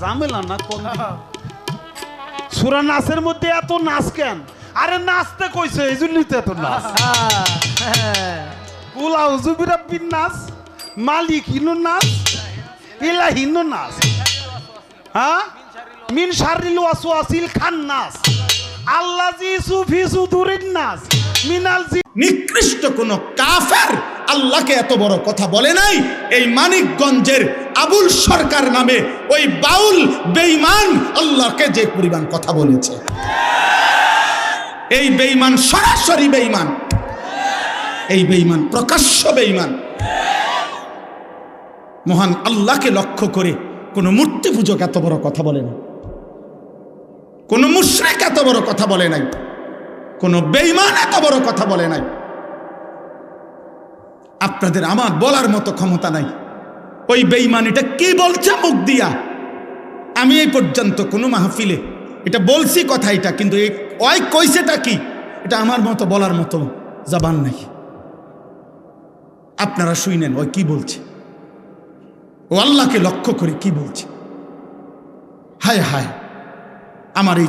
ঝামেলা না কোন সুরা নাচের মধ্যে এত নাচ কেন? আরে নাচতে কইছে এই জন্যই তো এত নাচ। কুলা হুজুবিরা বিন নাচ মালিক হিনু নাচ ইলা হিনু নাচ। হ্যাঁ? মিন শারিল ওয়াসওয়াসিল খান নাচ। আল্লাহ জি সুফি সুদুরিন নাচ। নিকৃষ্ট কোন কাফের আল্লাহকে এত বড় কথা বলে নাই। এই মানিকগঞ্জের আবুল সরকার নামে ওই বাউল বেঈমান আল্লাহকে যে পরিমাণ কথা বলেছে। এই বেঈমান সরাসরি বেঈমান। এই বেঈমান প্রকাশ্য বেঈমান। মহান আল্লাহকে লক্ষ্য করে কোন মূর্তি পূজক এত বড় কথা বলে না কোন মুশরিক এত বড় কথা বলে নাই। কোন বেইমান এত বড় কথা বলে নাই। আপনাদের আমার বলার মতো ক্ষমতা নাই। ওই বেইমান এটা কি বলছে মুখ দিয়া? আমি এই পর্যন্ত কোনো মাহফিলে, এটা বলছি কথা এটা, কিন্তু ওই কইছেটা কি? এটা আমার মতো বলার মতো জবান নাই। আপনারা শুইনেন, ওই কি বলছে? ও আল্লাহকে লক্ষ্য করে কি বলছে? হায় হায়, আমার এই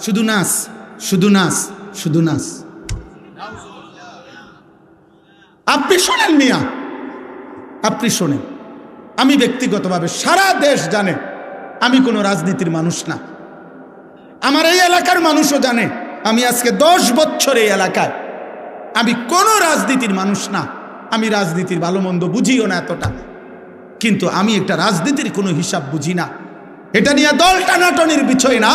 শুধু নাস শুধু নাস শুধু নাস আপনি শোনেন মিয়া, আপনি শোনেন। আমি ব্যক্তিগতভাবে সারা দেশ জানে, আমি কোনো রাজনীতির মানুষ না। আমার এই এলাকার মানুষও জানে, আমি আজকে দশ বছর এই এলাকায়। আমি কোনো রাজনীতির মানুষ না, আমি রাজনীতির ভালো মন্দ বুঝিও না এতটা। কিন্তু আমি একটা রাজনীতির কোনো হিসাব বুঝি না। এটা নিয়ে দল টানাটানির বিষয় না।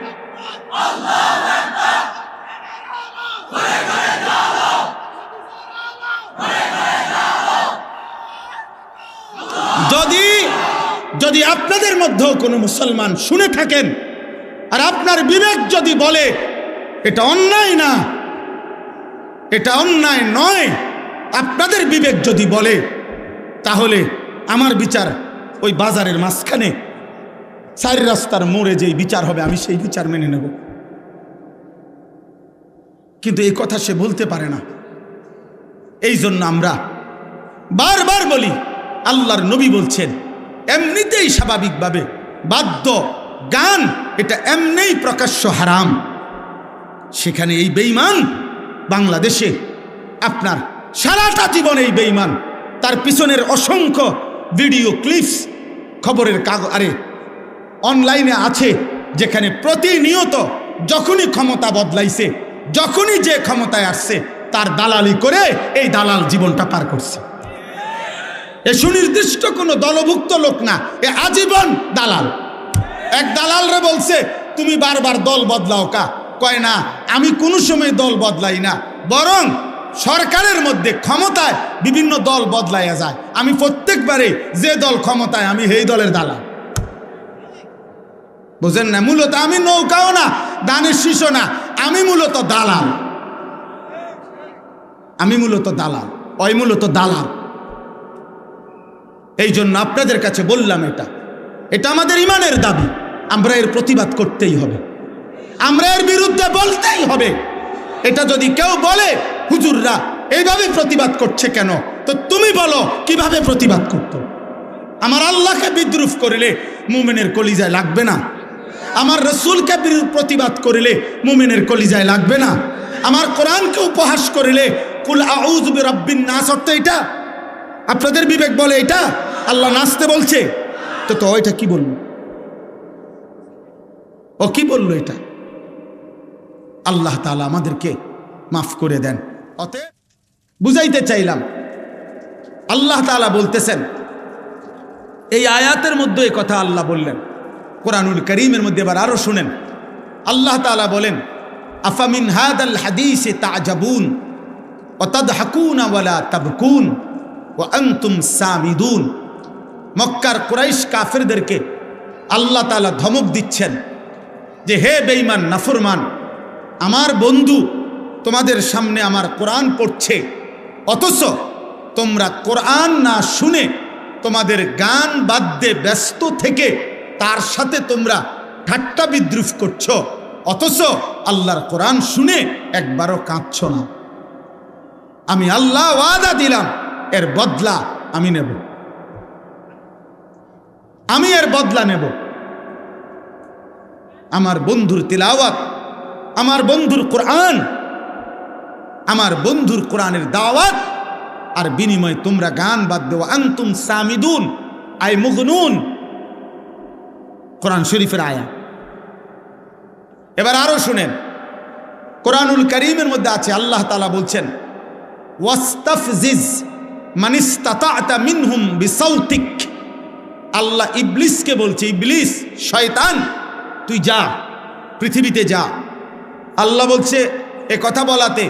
যদি যদি আপনাদের মধ্যেও কোনো মুসলমান শুনে থাকেন, আর আপনার বিবেক যদি বলে, এটা অন্যায় না, এটা অন্যায় নয়, আপনাদের বিবেক যদি বলে, তাহলে আমার বিচার ওই বাজারের মাঝখানে, চার রাস্তার মোড়ে যেই বিচার হবে, আমি সেই বিচার মেনে নেব। কিন্তু এই কথা সে বলতে পারে না। এই জন্য আমরা বারবার বলি, আল্লাহর নবী বলছেন, এমনিতেই স্বাভাবিকভাবে বাদ্য, গান, এটা এমনিই প্রকাশ্য হারাম। সেখানে এই বেইমান বাংলাদেশে আপনার সারাটা জীবন এই বেইমান তার পিছনের অসংখ্য ভিডিও ক্লিপস, খবরের কাগ, আরে, অনলাইনে আছে, যেখানে প্রতিনিয়ত যখনই ক্ষমতা বদলাইছে যখনই যে ক্ষমতায় আসছে, তার দালালি করে এই দালাল জীবনটা পার করছে। এ সুনির্দিষ্ট কোনো দলভুক্ত লোক না, এ আজীবন দালাল। এক দালালরে বলছে, তুমি বারবার দল বদলাও কা? কয়, না, আমি কোনো সময় দল বদলাই না। বরং সরকারের মধ্যে ক্ষমতায় বিভিন্ন দল বদলাইয়া যায়। আমি প্রত্যেকবারে যে দল ক্ষমতায়, আমি সেই দলের দালাল। বুঝেন না? মূলত আমি নৌকাও না, দানের শিশু না। আমি মূলত দালাল। আমি মূলত দালাল। ওই মূলত দালাল। এই জন্য আপনাদের কাছে বললাম এটা। এটা আমাদের ইমানের দাবি। আমরা এর প্রতিবাদ করতেই হবে। আমরা এর বিরুদ্ধে বলতেই হবে। এটা যদি কেউ বলে, হুজুররা এইভাবে প্রতিবাদ করছে কেন? তো তুমি বলো, কীভাবে প্রতিবাদ করতো? আমার আল্লাহকে বিদ্রুপ করিলে মুমিনের কলিজায় লাগবে না? আমার রসুলকে প্রতিবাদ করিলে মুমিনের কলিজায় লাগবে না। আমার কোরআনকে উপহাস করিলে, কুল আউজ রব্বিন নাস অর্থ এটা আপনাদের বিবেক বলে এটা আল্লাহ নাচতে বলছে। তো তো ওইটা কি বলব ও কি বলল এটা? আল্লাহ তালা আমাদেরকে মাফ করে দেন। অতএব বুঝাইতে চাইলাম, আল্লাহ তালা বলতেছেন, এই আয়াতের মধ্যে কথা আল্লাহ বললেন। কোরআনুল করিমের মধ্যে এবার আরও শুনেন। আল্লাহ তালা বলেন, আফামিন হাদাল হাদিসে তাজাবুন অতদহাকুন ওয়ালা তাবকুন ও আন্তুম সামিদুন। মক্কার কুরাইশ কাফেরদেরকে আল্লাহ তালা ধমক দিচ্ছেন যে, হে বেঈমান, নাফরমান, আমার বন্ধু তোমাদের সামনে আমার কোরআন পড়ছে, অথচ তোমরা কোরআন না শুনে তোমাদের গান বাদ্যে ব্যস্ত থেকে তার সাথে তোমরা ঠাট্টা বিদ্রুপ করছ। অথচ আল্লাহর কোরআন শুনে একবারও কাঁদছ না। আমি আল্লাহ ওয়াদা দিলাম, এর বদলা আমি নেব। আমি এর বদলা নেব। আমার বন্ধুর তিলাওয়াত, আমার বন্ধুর কোরআন, আমার বন্ধুর কোরআনের দাওয়াত, আর বিনিময় তোমরা গান বাদ দেওয়া আন্তুম সামিদুন, আই মুগনুন কোরআন শরীফের আয়া এবার আরও শুনেন। কোরআনুল করিমের মধ্যে আছে, আল্লাহ তালা বলছেন, ওয়াস্তাফজিজ মিনহুম বিসাউতিক। আল্লাহ ইবলিসকে বলছে, ইবলিস, শয়তান, তুই যা, পৃথিবীতে যা। আল্লাহ বলছে, এ কথা বলাতে।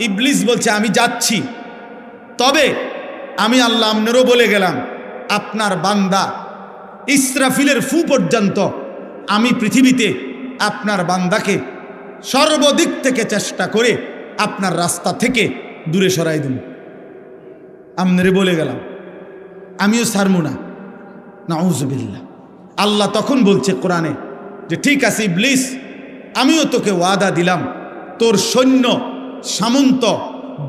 ইবলিস বলছে, আমি যাচ্ছি। তবে আমি আল্লাহ আপনারও বলে গেলাম, আপনার বান্দা ইসরাফিলের ফু পর্যন্ত আমি পৃথিবীতে আপনার বান্দাকে সর্বদিক থেকে চেষ্টা করে আপনার রাস্তা থেকে দূরে সরাই দিন আমনেরে বলে গেলাম, আমিও সারমু না। নাউজবিল্লা আল্লাহ তখন বলছে কোরআনে যে, ঠিক আছে ইবলিস, আমিও তোকে ওয়াদা দিলাম। তোর সৈন্য, সামন্ত,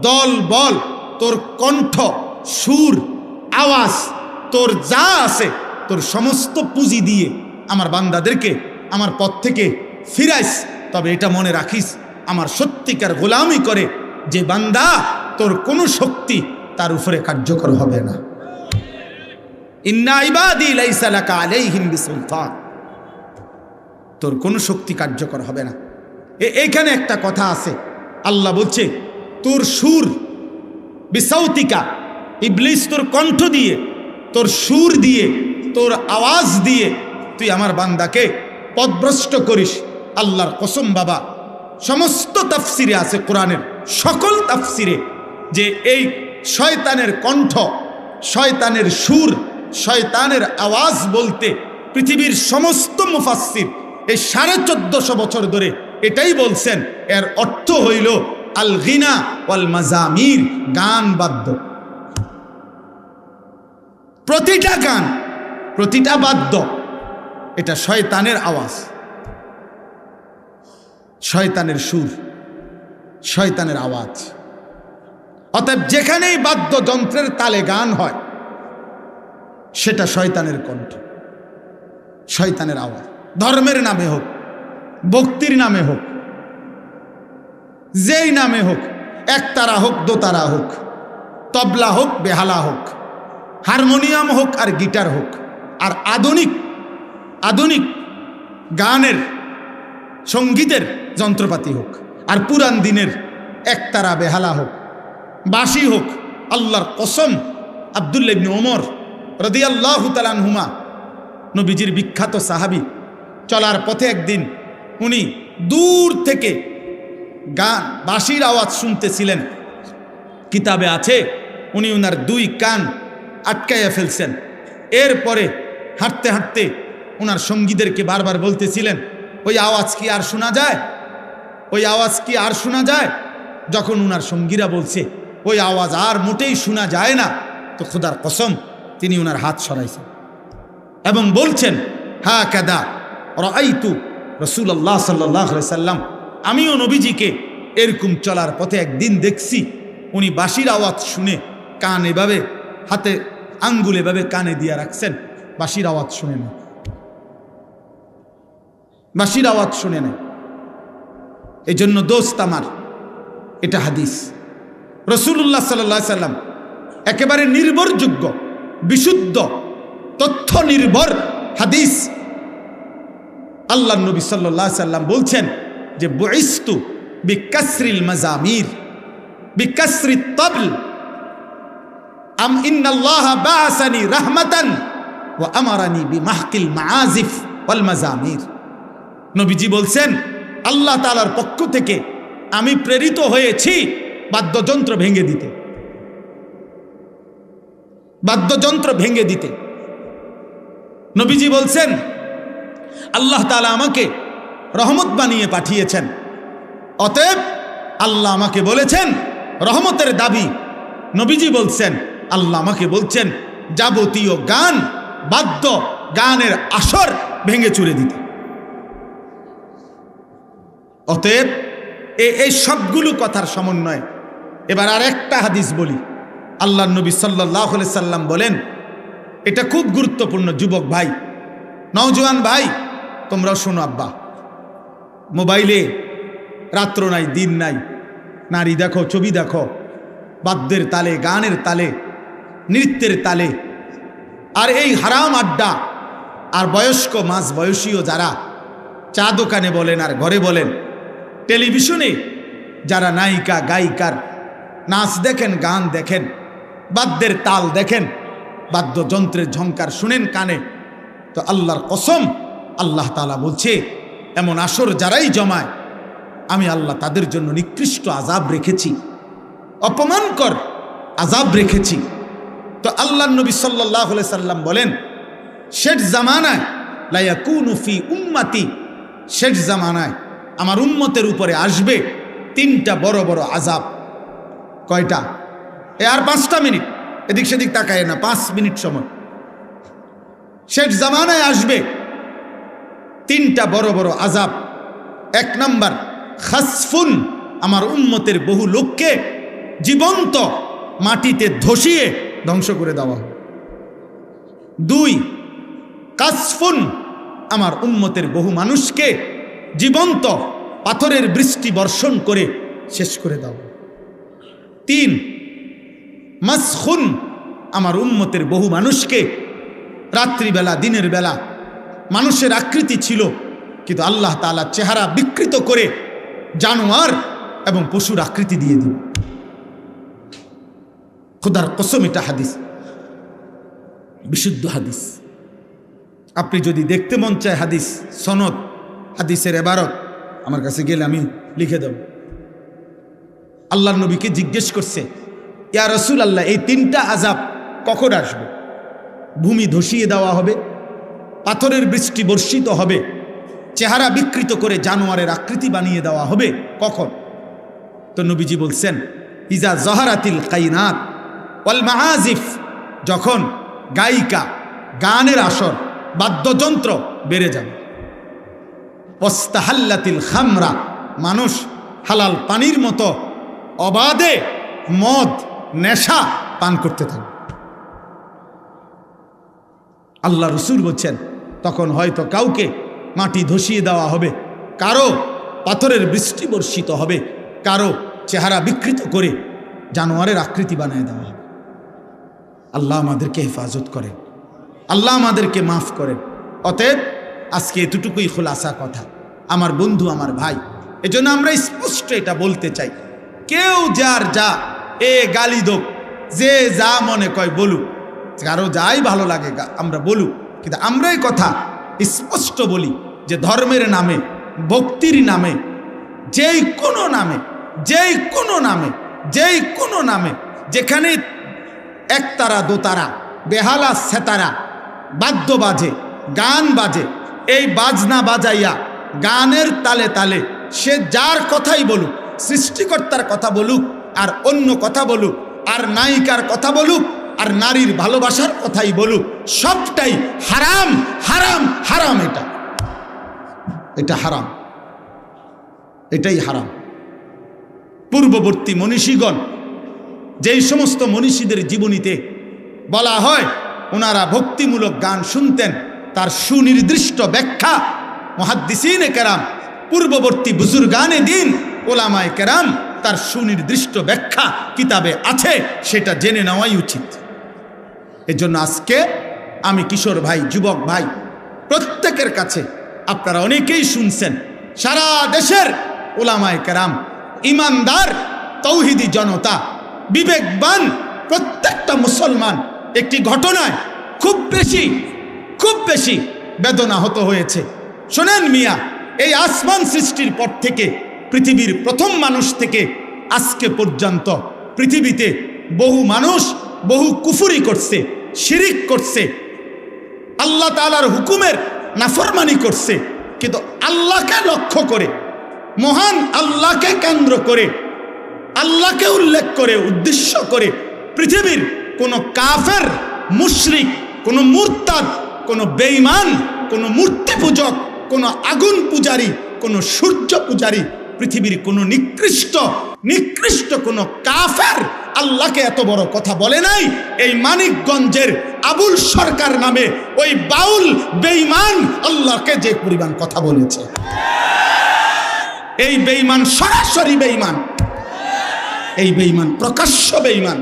দল, বল, তোর কণ্ঠ, সুর, আওয়াজ, তোর যা আছে তোর সমস্ত পুঁজি দিয়ে আমার বান্দাদেরকে, আমার পথ থেকে ফিরাইস। তবে এটা মনে রাখিস, আমার সত্যিকার গোলামি করে যে বান্দা তোর কোনো শক্তি তার উপরে কার্যকর হবে না। তোর কোনো শক্তি কার্যকর হবে না। এ- এইখানে একটা কথা আছে। আল্লাহ বলছে, তোর সুর বিসাউতিকা, ইবলিস তোর কণ্ঠ দিয়ে, তোর সুর দিয়ে তোর আওয়াজ দিয়ে তুই আমার বান্দাকে পদভ্রষ্ট করিস। আল্লাহর কসম বাবা। সমস্ত তাফসিরে আছে কোরআনের সকল তাফসিরে যে এই শয়তানের কণ্ঠ, শয়তানের সুর, শয়তানের আওয়াজ বলতে পৃথিবীর সমস্ত মুফাসসির এই সাড়ে চোদ্দশো বছর ধরে এটাই বলছেন। এর অর্থ হইল আল গিনা ওয়াল মাজামির গান বাদ্য। প্রতিটা গান প্রতিটা বাদ্য, এটা শয়তানের আওয়াজ। শয়তানের সুর, শয়তানের আওয়াজ। অতএব যেখানেই বাদ্যযন্ত্রের তালে গান হয়, সেটা শয়তানের কণ্ঠ, শয়তানের আওয়াজ। ধর্মের নামে হোক, ভক্তির নামে হোক, যেই নামে হোক, একতারা হোক, দোতারা হোক, তবলা হোক, বেহালা হোক, হারমোনিয়াম হোক আর গিটার হোক আর আধুনিক আধুনিক গানের, সঙ্গীতের যন্ত্রপাতি হোক, আর পুরান দিনের একতারা বেহালা হোক বাসি হোক, আল্লাহর কসম আবদুল্লাবনি ওমর রদিয়াল্লাহ তালানহুমা নবীজির বিখ্যাত সাহাবি, চলার পথে একদিন উনি দূর থেকে গান, বাঁশির আওয়াজ শুনতেছিলেন। কিতাবে আছে, উনি উনার দুই কান আটকাইয়া ফেলছেন। এরপরে হাঁটতে হাঁটতে ওনার সঙ্গীদেরকে বারবার বলতেছিলেন, ওই আওয়াজ কি আর শোনা যায়? ওই আওয়াজ কি আর শোনা যায়? যখন ওনার সঙ্গীরা বলছে, ওই আওয়াজ আর মোটেই শোনা যায় না। তো খোদার কসম তিনি ওনার হাত সরাইছেন এবং বলছেন হা কাদা রাইতু রসুল্লাহ সাল্লাহ সাল্লাম, আমিও নবীজিকে এরকম চলার পথে একদিন দেখছি। উনি বাঁশির আওয়াজ শুনে কান এভাবে, হাতে আঙ্গুল এভাবে কানে দিয়া রাখছেন। বাঁশির আওয়াজ শুনে না। বাঁশির আওয়াজ শুনে নেয় এই জন্য দোস্ত আমার, এটা হাদিস। রসুল্লাহ সাল্লাহ সাল্লাম একেবারে নির্ভরযোগ্য, বিশুদ্ধ তথ্য নির্ভর হাদিস আল্লাহ নবী সাল্লাহ সাল্লাম বলছেন যে, বইস্তু বিকাসরিল মাজামির বিকাসরি তবল। আম ইন্নাল্লাহ বাসানি রাহমাতান ওয়া আমারানি বিমাহকিল মাআজিফ ওয়াল মাজামির নবীজি বলছেন, আল্লাহ তাআলার পক্ষ থেকে আমি প্রেরিত হয়েছি বাদ্যযন্ত্র ভেঙে দিতে। বাদ্যযন্ত্র ভেঙে দিতে। নবীজি বলছেন, আল্লাহ তালা আমাকে রহমত বানিয়ে পাঠিয়েছেন। অতএব আল্লাহ আমাকে বলেছেন, রহমতের দাবি। নবীজি বলছেন, আল্লাহ আমাকে বলছেন, যাবতীয় গান বাদ্য গানের আসর ভেঙে চুরে দিতে। অতএব এই সবগুলো কথার সমন্বয় এবার আর একটা হাদিস বলি। আল্লাহ নবী সাল্লাহ সাল্লাম বলেন, এটা খুব গুরুত্বপূর্ণ যুবক ভাই, নওজোয়ান ভাই, তোমরাও শোনো আব্বা। মোবাইলে রাত্র নাই, দিন নাই, নারী দেখো, ছবি দেখো, বাদ্যের তালে, গানের তালে, নৃত্যের তালে আর এই হারাম আড্ডা, আর বয়স্ক মাঝ বয়সীও যারা চা দোকানে বলেন আর ঘরে বলেন, টেলিভিশনে যারা নায়িকা, গায়িকার নাচ দেখেন, গান দেখেন, বাদ্যের তাল দেখেন, বাদ্যযন্ত্রের ঝঙ্কার শুনেন কানে, তো আল্লাহর কসম আল্লাহ তালা বলছে, এমন আসর যারাই জমায়, আমি আল্লাহ তাদের জন্য নিকৃষ্ট আজাব রেখেছি, অপমানকর আজাব রেখেছি। তো আল্লাহ নবী সাল্লাহ সাল্লাম বলেন শেঠ জামানায় লাইয়া লাইয়াকুনুফি উম্মাতি। শেঠ জামানায় আমার উম্মতের উপরে আসবে তিনটা বড় বড় আজাব কয়টা? এ আর পাঁচটা মিনিট। এদিক সেদিক তাকায় না, পাঁচ মিনিট সময়। শেষ জামানায় আসবে তিনটা বড় বড় আজাব এক নাম্বার, খাসফুন আমার উম্মতের বহু লোককে জীবন্ত মাটিতে ধসিয়ে ধ্বংস করে দেওয়া। দুই, কাসফুন, আমার উম্মতের বহু মানুষকে জীবন্ত পাথরের বৃষ্টি বর্ষণ করে শেষ করে দেওয়া তিন, মাসখুন, আমার উম্মতের বহু মানুষকে রাত্রিবেলা, দিনের বেলা মানুষের আকৃতি ছিল, কিন্তু আল্লাহ তাআলা চেহারা বিকৃত করে জানোয়ার এবং পশুর আকৃতি দিয়ে দিন খুদার কসম এটা হাদিস। বিশুদ্ধ হাদিস। আপনি যদি দেখতে মন চায় হাদিস, সনদ, হাদিসের এবারত, আমার কাছে গেলে আমি লিখে দেব। আল্লাহ নবীকে জিজ্ঞেস করছে, ইয়া রসুল আল্লাহ এই তিনটা আজাব কখন আসবে? ভূমি ধসিয়ে দেওয়া হবে, পাথরের বৃষ্টি বর্ষিত হবে, চেহারা বিকৃত করে জানোয়ারের আকৃতি বানিয়ে দেওয়া হবে, কখন? তো নবীজি বলছেন, ইজা জহারাতিল কাইনাত। ওয়াল মাহাজিফ, যখন গায়িকা, গানের আসর, বাদ্যযন্ত্র বেড়ে যাবে। ওস্তাহাল্লাতিল খামরা, মানুষ হালাল পানির মতো অবাধে মদ, নেশা পান করতে থাকবে। আল্লাহ রসুল বলছেন, তখন হয়তো কাউকে মাটি ধসিয়ে দেওয়া হবে, কারও পাথরের বৃষ্টি বর্ষিত হবে, কারও চেহারা বিকৃত করে জানোয়ারের আকৃতি বানিয়ে দেওয়া হবে। আল্লাহ আমাদেরকে হেফাজত করেন। আল্লাহ আমাদেরকে মাফ করেন। অতএব আজকে এতটুকুই খোলাসা কথা। আমার বন্ধু, আমার ভাই, এজন্য আমরা স্পষ্ট এটা বলতে চাই। কেউ যার যা, এ গালি দোক, যে যা মনে কয় বলুক, কারও যাই ভালো লাগে আমরা বলুক। কিন্তু আমরাই কথা স্পষ্ট বলি যে ধর্মের নামে, ভক্তির নামে, যেই কোনো নামে, যেই কোনো নামে, যেই কোনো নামে, যেখানে একতারা, দোতারা, বেহালা, সেতারা বাদ্য বাজে গান বাজে। এই বাজনা বাজাইয়া গানের তালে তালে সে যার কথাই বলুক, সৃষ্টিকর্তার কথা বলুক, আর অন্য কথা বলুক, আর নায়িকার কথা বলুক, আর নারীর ভালোবাসার কথাই বলুক, সবটাই হারাম হারাম হারাম এটা। এটা হারাম। এটাই হারাম। পূর্ববর্তী মনীষীগণ যেই সমস্ত মনীষীদের জীবনীতে বলা হয়, ওনারা ভক্তিমূলক গান শুনতেন, তার সুনির্দিষ্ট ব্যাখ্যা মহাদ্দিসিনে কেরাম, পূর্ববর্তী বুজুর বুজুর্গানে দিন, ওলামায় কেরাম, তার সুনির্দিষ্ট ব্যাখ্যা কিতাবে আছে, সেটা জেনে নেওয়াই উচিত। এজন্য আজকে আমি কিশোর ভাই, যুবক ভাই, প্রত্যেকের কাছে আপনারা অনেকেই শুনছেন, সারা দেশের ওলামায় কেরাম, ইমানদার, তৌহিদি জনতা বিবেকবান প্রত্যেকটা মুসলমান একটি ঘটনায় খুব বেশি খুব বেশি বেদনা হত হয়েছে। শোনেন মিয়া, এই আসমান সৃষ্টির পর থেকে পৃথিবীর প্রথম মানুষ থেকে আজকে পর্যন্ত পৃথিবীতে বহু মানুষ বহু কুফুরি করছে, শিরিক করছে, আল্লাহ তালার হুকুমের নাফরমানি করছে। কিন্তু আল্লাহকে লক্ষ্য করে, মহান আল্লাহকে কেন্দ্র করে আল্লাহকে উল্লেখ করে, উদ্দেশ্য করে পৃথিবীর কোনো কাফের, মুশরিক, কোনো মুরতাদ, কোনো বেঈমান, কোনো মূর্তি পূজক, কোনো আগুন পূজারী, কোনো সূর্য পূজারী, পৃথিবীর কোনো নিকৃষ্ট নিকৃষ্ট কোনো কাফের আল্লাহকে এত বড় কথা বলে নাই। এই মানিকগঞ্জের আবুল সরকার নামে ওই বাউল বেঈমান আল্লাহকে যে পরিমাণ কথা বলেছে। এই বেঈমান সরাসরি বেঈমান। এই বেঈমান, প্রকাশ্য বেঈমান।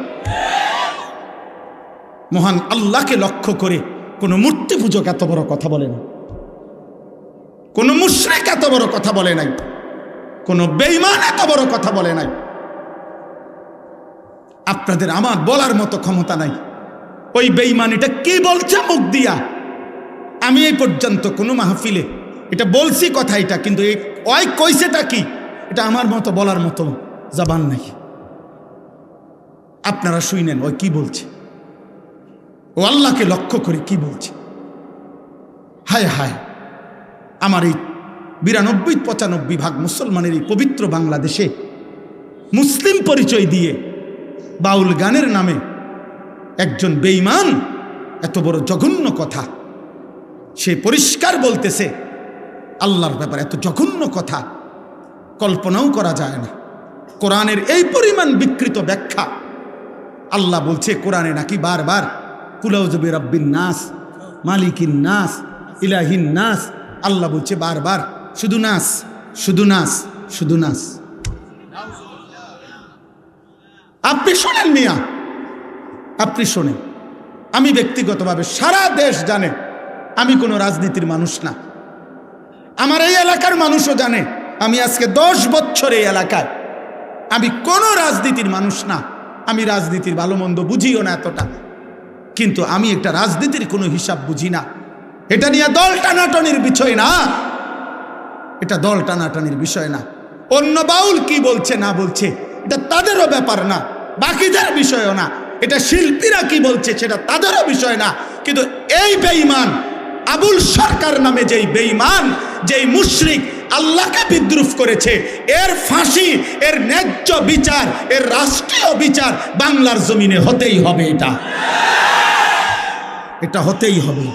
মহান আল্লাহকে লক্ষ্য করে কোনো মূর্তি পূজক এত বড় কথা বলে না কোনো মুশ্রেক এত বড় কথা বলে নাই। কোনো বেঈমান এত বড় কথা বলে নাই। আপনাদের আমার বলার মতো ক্ষমতা নাই। ওই বেঈমান এটা কি বলছে মুখ দিয়া? আমি এই পর্যন্ত কোনো মাহফিলে এটা বলছি কথা এটা, কিন্তু ওই কইছেটা কি? এটা আমার মতো বলার মতো জবান নাই। আপনারা শুইনেন ওই কি বলছে? ও আল্লাহকে লক্ষ্য করে কি বলছে? হায় হায়, আমার এই বিরানব্বই পঁচানব্বই ভাগ মুসলমানের এই পবিত্র বাংলাদেশে মুসলিম পরিচয় দিয়ে বাউল গানের নামে একজন বেঈমান, এত বড় জঘন্য কথা। সে পরিষ্কার বলতেছে, আল্লাহর ব্যাপারে এত জঘন্য কথা, কল্পনাও করা যায় না। কোরআনের এই পরিমাণ বিকৃত ব্যাখ্যা আল্লাহ বলছে কোরআনে নাকি বারবার কুলাউজবে রব্বিন নাস, মালিকিন নাস, ইলাহিন নাস। আল্লাহ বলছে বারবার, শুধু নাস শুধু নাস শুধু নাস। আপনি শোনেন মিয়া, আপনি শোনেন। আমি ব্যক্তিগতভাবে সারা দেশ জানে, আমি কোনো রাজনীতির মানুষ না। আমার এই এলাকার মানুষও জানে, আমি আজকে দশ বছর এই এলাকায়। আমি কোনো রাজনীতির মানুষ না। আমি রাজনীতির ভালো মন্দ বুঝিও না এতটা। কিন্তু আমি একটা রাজনীতির কোনো হিসাব বুঝি না। এটা নিয়ে দল টানাটানির বিষয় না। এটা দল টানাটানির বিষয় না। অন্য বাউল কি বলছে না বলছে, এটা তাদেরও ব্যাপার না। বাকিদের বিষয়ও না। এটা শিল্পীরা কি বলছে সেটা তাদেরও বিষয় না। কিন্তু এই বেঈমান, আবুল সরকার নামে যেই বেঈমান, যেই মুশরিক আল্লাহকে বিদ্রুপ করেছে। এর ফাঁসি, এর ন্যায্য বিচার, এর রাষ্ট্রীয় বিচার বাংলার জমিনে হতেই হবে এটা। এটা হতেই হবে।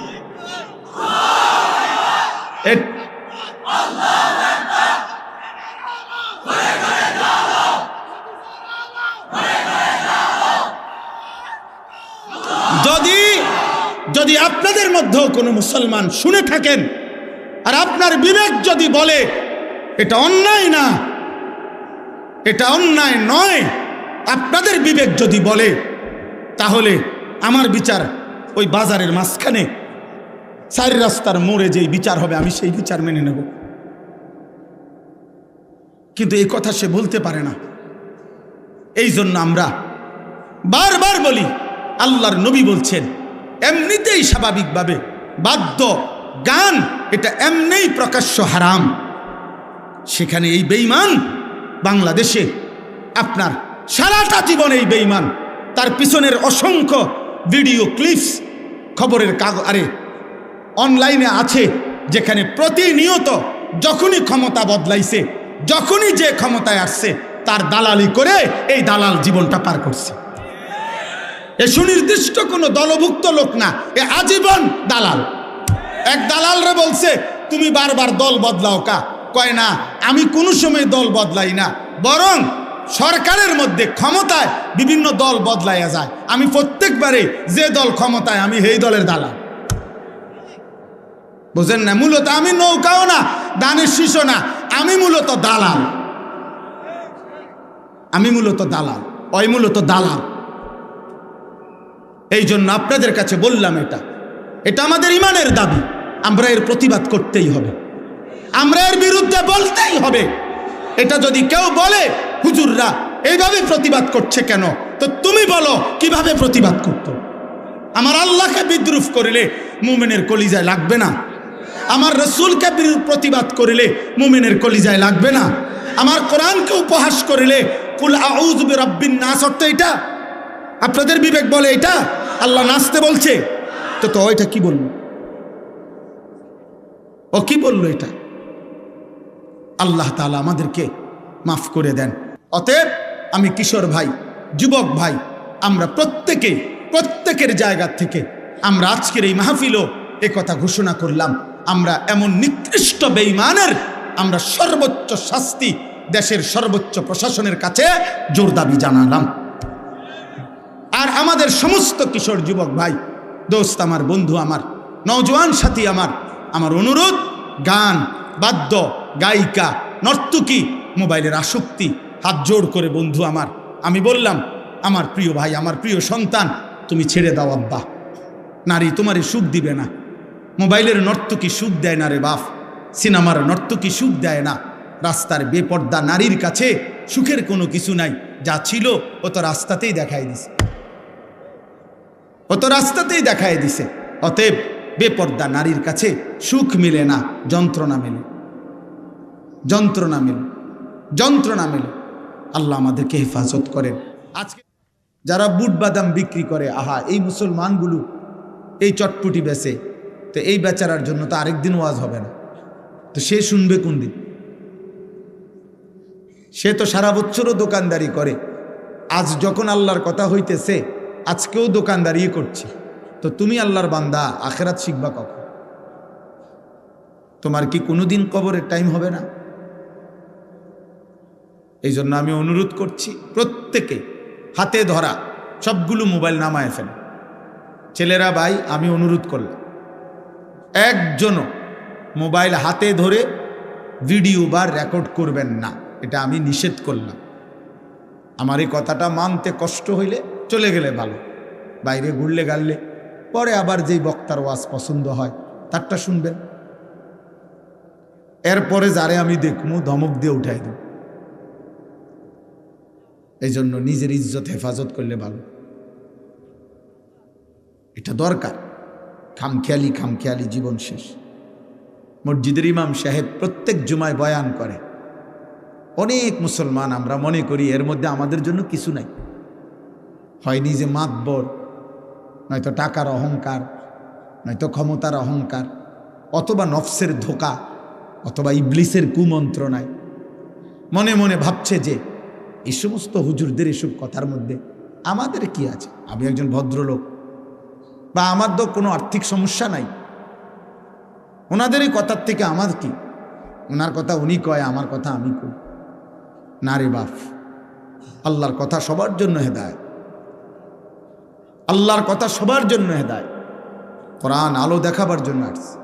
যদি যদি আপনাদের মধ্যেও কোনো মুসলমান শুনে থাকেন আর আপনার বিবেক যদি বলে, এটা অন্যায় না, এটা অন্যায় নয়, আপনাদের বিবেক যদি বলে, তাহলে আমার বিচার ওই বাজারের মাঝখানে, চারি রাস্তার মোড়ে যেই বিচার হবে, আমি সেই বিচার মেনে নেব। কিন্তু এই কথা সে বলতে পারে না। এই জন্য আমরা বারবার বলি, আল্লাহর নবী বলছেন, এমনিতেই স্বাভাবিকভাবে বাদ্য, গান এটা এমনিই প্রকাশ্য হারাম। সেখানে এই বেইমান বাংলাদেশে আপনার সারাটা জীবন এই বেইমান তার পিছনের অসংখ্য ভিডিও ক্লিপস খবরের কাগ আরে, অনলাইনে আছে, যেখানে প্রতিনিয়ত যখনই ক্ষমতা বদলাইছে, যখনই যে ক্ষমতায় আসছে, তার দালালি করে এই দালাল জীবনটা পার করছে। এ সুনির্দিষ্ট কোনো দলভুক্ত লোক না, এ আজীবন দালাল। এক দালালরে বলছে, তুমি বারবার দল বদলাও কা? কয়, না, আমি কোনো সময় দল বদলাই না। বরং সরকারের মধ্যে ক্ষমতায় বিভিন্ন দল বদলাইয়া যায়। আমি প্রত্যেকবারে যে দল ক্ষমতায়, আমি সেই দলের দালাল। বুঝেন না? মূলত আমি নৌকাও না, দানের শিশু না, আমি মূলত দালাল। আমি মূলত দালাল ওই মূলত দালাল। এই জন্য আপনাদের কাছে বললাম এটা। এটা আমাদের ইমানের দাবি। আমরা এর প্রতিবাদ করতেই হবে। আমরা এর বিরুদ্ধে বলতেই হবে। এটা যদি কেউ বলে, হুজুররা এইভাবে প্রতিবাদ করছে কেন? তো তুমি বলো, কীভাবে প্রতিবাদ করত? আমার আল্লাহকে বিদ্রুপ করিলে মুমিনের কলিজায় লাগবে না। আমার রসুলকে প্রতিবাদ করিলে মুমিনের কলিজায় লাগবে না। আমার কোরআনকে উপহাস করিলে, কুল আউজ রব্বিন নাস অর্থ এটা। আপনাদের বিবেক বলে এটা। আল্লাহ নাচতে বলছে তো তো এটা কি বলল? ও কি বলল এটা? আল্লাহ তাআলা আমাদেরকে মাফ করে দেন। অতএব আমি কিশোর ভাই, যুবক ভাই, আমরা প্রত্যেকে, প্রত্যেকের জায়গা থেকে আমরা আজকের এই মাহফিলও এ কথা ঘোষণা করলাম। আমরা এমন নিকৃষ্ট বেইমানের আমরা সর্বোচ্চ শাস্তি দেশের সর্বোচ্চ প্রশাসনের কাছে জোর দাবি জানালাম। আর আমাদের সমস্ত কিশোর, যুবক ভাই দোস্ত আমার, বন্ধু আমার, নওজোয়ান সাথী আমার আমার অনুরোধ, গান, বাদ্য, গায়িকা, নর্তকী, মোবাইলের আসক্তি, হাত জোড় করে বন্ধু আমার, আমি বললাম, আমার প্রিয় ভাই, আমার প্রিয় সন্তান, তুমি ছেড়ে দাও আব্বা। নারী তোমারে সুখ দিবে না। মোবাইলের নর্তকী সুখ দেয় না রে বাপ। সিনেমার নর্তকী সুখ দেয় না। রাস্তার বেপর্দা নারীর কাছে সুখের কোনো কিছু নাই। যা ছিল ও তো রাস্তাতেই দেখাই দিছে। ও তো রাস্তাতেই দেখায় দিছে। অতএব বেপর্দা নারীর কাছে সুখ মিলে না, যন্ত্রণা মেলে। যন্ত্রণা মেলে। যন্ত্রণা মেলে। আল্লাহ আমাদেরকে হেফাজত করেন। আজকে যারা বুট বাদাম বিক্রি করে, আহা, এই মুসলমানগুলো এই চটপুটি বেচে, তো এই বেচারার জন্য তো আরেকদিন ওয়াজ হবে না। তো সে শুনবে কোন দিন? সে তো সারা বছরও দোকানদারি করে। আজ যখন আল্লাহর কথা হইতেছে আজকেও দোকানদারি করছে। তো তুমি আল্লাহর বান্দা, আখেরাত শিখবা কখন? তোমার কি কোনোদিন কবরের টাইম হবে না? এই জন্য আমি অনুরোধ করছি, প্রত্যেকে হাতে ধরা, সবগুলো মোবাইল নামায় ফেলে। ছেলেরা ভাই, আমি অনুরোধ করলাম, একজনও মোবাইল হাতে ধরে ভিডিও বা রেকর্ড করবেন না। এটা আমি নিষেধ করলাম। আমার এই কথাটা মানতে কষ্ট হইলে চলে গেলে ভালো। বাইরে ঘুরলে গাললে পরে আবার যেই বক্তার ওয়াজ পছন্দ হয়, তারটা শুনবেন। এরপরে যারে আমি দেখমু, ধমক দিয়ে উঠাই দেব। এই জন্য নিজের ইজ্জত, হেফাজত করলে ভালো। এটা দরকার। খামখেয়ালি খামখেয়ালি জীবন শেষ। মসজিদের ইমাম সাহেব প্রত্যেক জুমায় বয়ান করে, অনেক মুসলমান আমরা মনে করি এর মধ্যে আমাদের জন্য কিছু নাই। হয় নিজে মাতবর, নয়তো টাকার অহংকার, নয়তো ক্ষমতার অহংকার, অথবা নফসের ধোকা, অথবা ইবলিসের কুমন্ত্রণায়। মনে মনে ভাবছে যে এই সমস্ত হুজুরদের এসব কথার মধ্যে আমাদের কি আছে? আমি একজন ভদ্রলোক, বা আমার তো কোনো আর্থিক সমস্যা নাই। ওনাদের এই কথার থেকে আমার কি? ওনার কথা উনি কয়, আমার কথা আমি কই। না রে বাপ, আল্লাহর কথা সবার জন্য হেদায় আল্লাহর কথা সবার জন্য হেদায় কোরআন আলো দেখাবার জন্য আসছে।